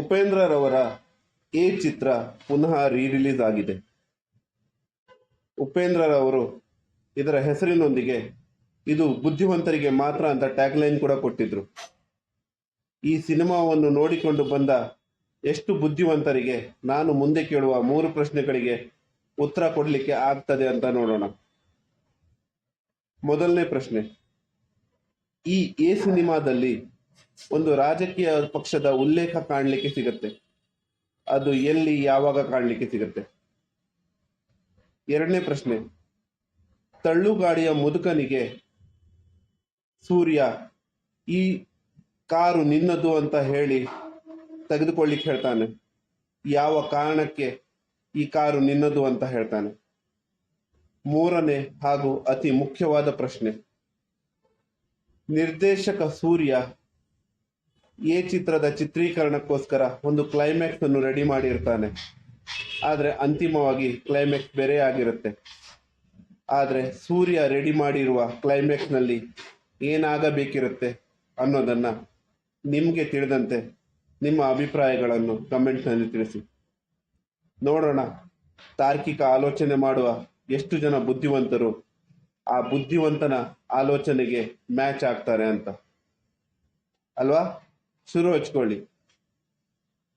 ಉಪೇಂದ್ರರವರ ಈ ಚಿತ್ರ ಪುನಃ ರೀ ರಿಲೀಸ್ ಆಗಿದೆ. ಉಪೇಂದ್ರರವರು ಇದರ ಹೆಸರಿನೊಂದಿಗೆ ಇದು ಬುದ್ಧಿವಂತರಿಗೆ ಮಾತ್ರ ಅಂತ ಟ್ಯಾಗ್ಲೈನ್ ಕೂಡ ಕೊಟ್ಟಿದ್ರು. ಈ ಸಿನಿಮಾವನ್ನು ನೋಡಿಕೊಂಡು ಬಂದ ಎಷ್ಟು ಬುದ್ಧಿವಂತರಿಗೆ ನಾನು ಮುಂದೆ ಕೇಳುವ ಮೂರು ಪ್ರಶ್ನೆಗಳಿಗೆ ಉತ್ತರ ಕೊಡಲಿಕ್ಕೆ ಆಗ್ತದೆ ಅಂತ ನೋಡೋಣ. ಮೊದಲನೇ ಪ್ರಶ್ನೆ, ಈ ಎ ಸಿನಿಮಾದಲ್ಲಿ ಒಂದು ರಾಜಕೀಯ ಪಕ್ಷದ ಉಲ್ಲೇಖ ಕಾಣಲಿಕ್ಕೆ ಸಿಗುತ್ತೆ. ಅದು ಎಲ್ಲಿ, ಯಾವಾಗ ಕಾಣಲಿಕ್ಕೆ ಸಿಗುತ್ತೆ? ಎರಡನೇ ಪ್ರಶ್ನೆ. ತಳ್ಳುಗಾಡಿಯ ಮುದುಕನಿಗೆ ಸೂರ್ಯ, ಈ ಕಾರು ನಿನ್ನದು ಅಂತ ಹೇಳಿ ತೆಗೆದುಕೊಳ್ಳಿಕ್ ಹೇಳ್ತಾನೆ. ಯಾವ ಕಾರಣಕ್ಕೆ ಈ ಕಾರು ನಿನ್ನದು ಅಂತ ಹೇಳ್ತಾನೆ. ಮೂರನೇ ಹಾಗೂ ಅತಿ ಮುಖ್ಯವಾದ ಪ್ರಶ್ನೆ. ನಿರ್ದೇಶಕ ಸೂರ್ಯ ಎ ಚಿತ್ರದ ಚಿತ್ರೀಕರಣಕ್ಕೋಸ್ಕರ ಒಂದು ಕ್ಲೈಮ್ಯಾಕ್ಸ್ ಅನ್ನು ರೆಡಿ ಮಾಡಿರ್ತಾನೆ. ಆದರೆ ಅಂತಿಮವಾಗಿ ಕ್ಲೈಮ್ಯಾಕ್ಸ್ ಬೇರೆ ಆಗಿರುತ್ತೆ. ಆದರೆ ಸೂರ್ಯ ರೆಡಿ ಮಾಡಿರುವ ಕ್ಲೈಮ್ಯಾಕ್ಸ್ನಲ್ಲಿ ಏನಾಗಬೇಕಿರುತ್ತೆ ಅನ್ನೋದನ್ನು ನಿಮಗೆ ತಿಳಿದಂತೆ ನಿಮ್ಮ ಅಭಿಪ್ರಾಯಗಳನ್ನು ಕಮೆಂಟ್ನಲ್ಲಿ ತಿಳಿಸಿ. ನೋಡೋಣ. ತಾರ್ಕಿಕ ಆಲೋಚನೆ ಮಾಡುವ ಎಷ್ಟು ಜನ ಬುದ್ಧಿವಂತರು ಆ ಬುದ್ಧಿವಂತನ ಆಲೋಚನೆಗೆ ಮ್ಯಾಚ್ ಆಗ್ತಾರೆ ಅಂತ. ಅಲ್ವಾ? शुरू कोहली